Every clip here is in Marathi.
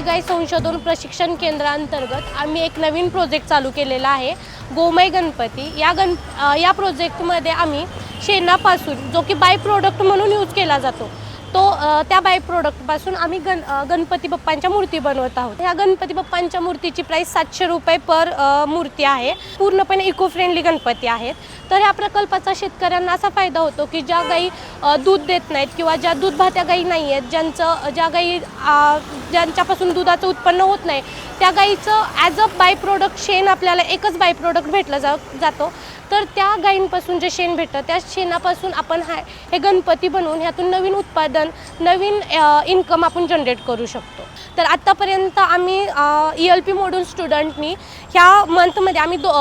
गाय संशोधन प्रशिक्षण केंद्रांतर्गत आम्ही एक नवीन प्रोजेक्ट चालू केलेला आहे गोमय गणपती. या गण या प्रोजेक्टमध्ये आम्ही शेणापासून जो की बाय प्रोडक्ट म्हणून यूज केला जातो तो त्या बाय प्रोडक्टपासून आम्ही गण गणपती बाप्पांच्या मूर्ती बनवत आहोत. ह्या गणपती बाप्पांच्या मूर्तीची प्राईस सातशे रुपये पर मूर्ती आहे. पूर्णपणे इको फ्रेंडली गणपती आहेत. तर ह्या प्रकल्पाचा शेतकऱ्यांना असा फायदा होतो की ज्या गाई दूध देत नाहीत किंवा ज्या दूध भात्या गाई नाही आहेत ज्यांचं ज्या गाई ज्यांच्यापासून दुधाचं उत्पन्न होत नाही त्या गाईचं ॲज अ बाय प्रोडक्ट शेण आपल्याला एकच बाय प्रोडक्ट भेटलं जा जातो. तर त्या गायींपासून जे शेण भेटतं त्या शेणापासून आपण हा हे गणपती बनवून ह्यातून नवीन उत्पादन नवीन इन्कम आपण जनरेट करू शकतो. तर आत्तापर्यंत आम्ही ई एल पी मोडून स्टुडंटनी ह्या मंथमध्ये आम्ही दो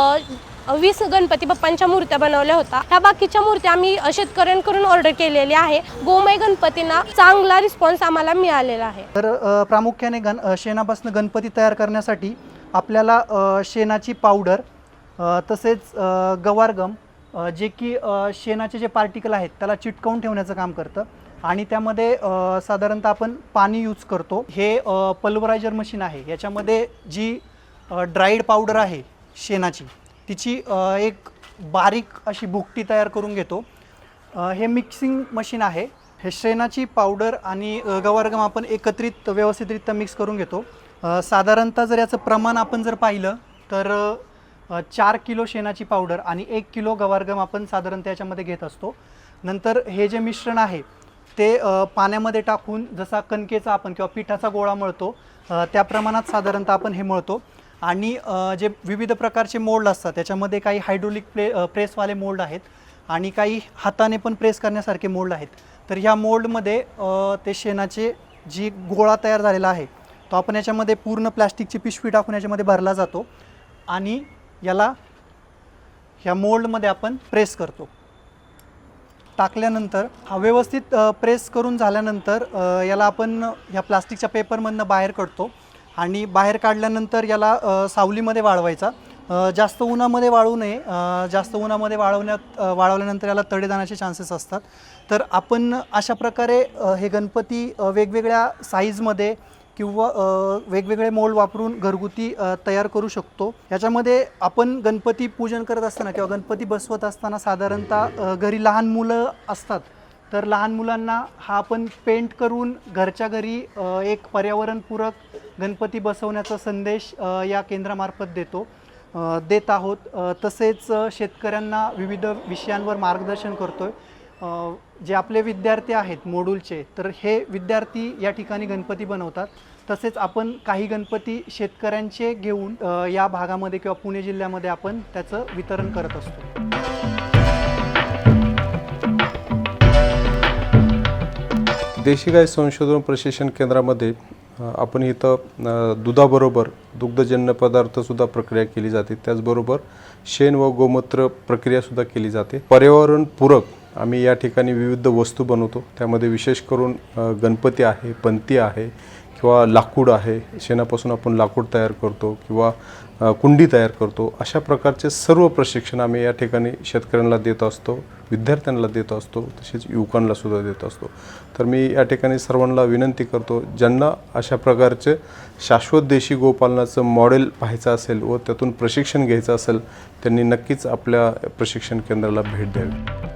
वीस गणपती बाप्पांच्या मूर्त्या बनवल्या होत्या. ह्या बाकीच्या मूर्त्या आम्ही शेतकऱ्यांकडून ऑर्डर केलेल्या आहे. गोमय गणपतींना चांगला रिस्पॉन्स आम्हाला मिळालेला आहे. तर प्रामुख्याने गण शेणापासून गणपती तयार करण्यासाठी आपल्याला शेणाची पावडर तसेच गवारगम जे की शेणाचे जे पार्टिकल आहेत त्याला चिटकवून ठेवण्याचं काम करतं. आणि त्यामध्ये साधारणतः आपण पाणी यूज करतो. हे पल्वरायझर मशीन आहे. याच्यामध्ये जी ड्राईड पावडर आहे शेणाची तिची एक बारीक अशी भुकटी तयार करून घेतो. हे मिक्सिंग मशीन आहे. हे शेणाची पावडर आणि गवारगम आपण एकत्रित व्यवस्थितरित्या मिक्स करून घेतो. साधारणतः जर याचं प्रमाण आपण जर पाहिलं तर चार किलो शेणाची पावडर आणि एक किलो गवारगम आपण साधारणतः याच्यामध्ये घेत असतो. नंतर हे जे मिश्रण आहे ते पाण्यामध्ये टाकून जसा कणकेचा आपण किंवा पिठाचा गोळा मळतो त्या प्रमाणात साधारणतः आपण हे मळतो. आणि जे विविध प्रकारचे मोल्ड असतात त्याच्यामध्ये काही हायड्रोलिक प्ले प्रेसवाले मोल्ड आहेत आणि काही हाताने पण प्रेस करण्यासारखे मोल्ड आहेत. तर ह्या मोल्डमध्ये ते शेणाचे जी गोळा तयार झालेला आहे तो आपण याच्यामध्ये पूर्ण प्लॅस्टिकची पिशवी टाकून याच्यामध्ये भरला जातो. आणि याला ह्या मोल्डमध्ये आपण प्रेस करतो. टाकल्यानंतर हा व्यवस्थित प्रेस करून झाल्यानंतर याला आपण ह्या प्लास्टिकच्या पेपरमधनं बाहेर काढतो आणि बाहेर काढल्यानंतर याला सावलीमध्ये वाळवायचा. जास्त उन्हामध्ये वाळू नये. जास्त उन्हामध्ये वाळवण्यात वाळवल्यानंतर याला तडे जाण्याचे चान्सेस असतात. तर आपण अशा प्रकारे हे गणपती वेगवेगळ्या साईजमध्ये किंवा वेगवेगळे मोल वापरून घरगुती तयार करू शकतो. याच्यामध्ये आपण गणपती पूजन करत असताना किंवा गणपती बसवत असताना साधारणतः घरी लहान मुलं असतात. तर लहान मुलांना हा आपण पेंट करून घरच्या घरी एक पर्यावरणपूरक गणपती बसवण्याचा संदेश या केंद्रामार्फत देतो. देत आहोत. तसेच शेतकऱ्यांना विविध विषयांवर मार्गदर्शन करतो आहे जे आपले विद्यार्थी आहेत मोडूलचे तर हे विद्यार्थी या ठिकाणी गणपती बनवतात. तसेच आपण काही गणपती शेतकऱ्यांचे घेऊन या भागामध्ये किंवा पुणे जिल्ह्यामध्ये आपण त्याचं वितरण करत असतो. देशी गाय संशोधन प्रशिक्षण केंद्रामध्ये आपण इथं दुधाबरोबर दुग्धजन्य पदार्थसुद्धा प्रक्रिया केली जाते. त्याचबरोबर शेण व गोमूत्र प्रक्रियासुद्धा केली जाते. पर्यावरणपूरक आम्ही या ठिकाणी विविध वस्तू बनवतो. त्यामध्ये विशेष करून गणपती आहे पंती आहे किंवा लाकूड आहे. शेणापासून आपण लाकूड तयार करतो किंवा कुंडी तयार करतो. अशा प्रकारचे सर्व प्रशिक्षण आम्ही या ठिकाणी शेतकऱ्यांना देत असतो विद्यार्थ्यांना देत असतो तसेच युवकांना सुद्धा देत असतो. तर मी या ठिकाणी सर्वांना विनंती करतो ज्यांना अशा प्रकारचे शाश्वत देशी गोपालनाचं मॉडेल पाहायचं असेल व त्यातून प्रशिक्षण घ्यायचं असेल त्यांनी नक्कीच आपल्या प्रशिक्षण केंद्राला भेट द्यावी.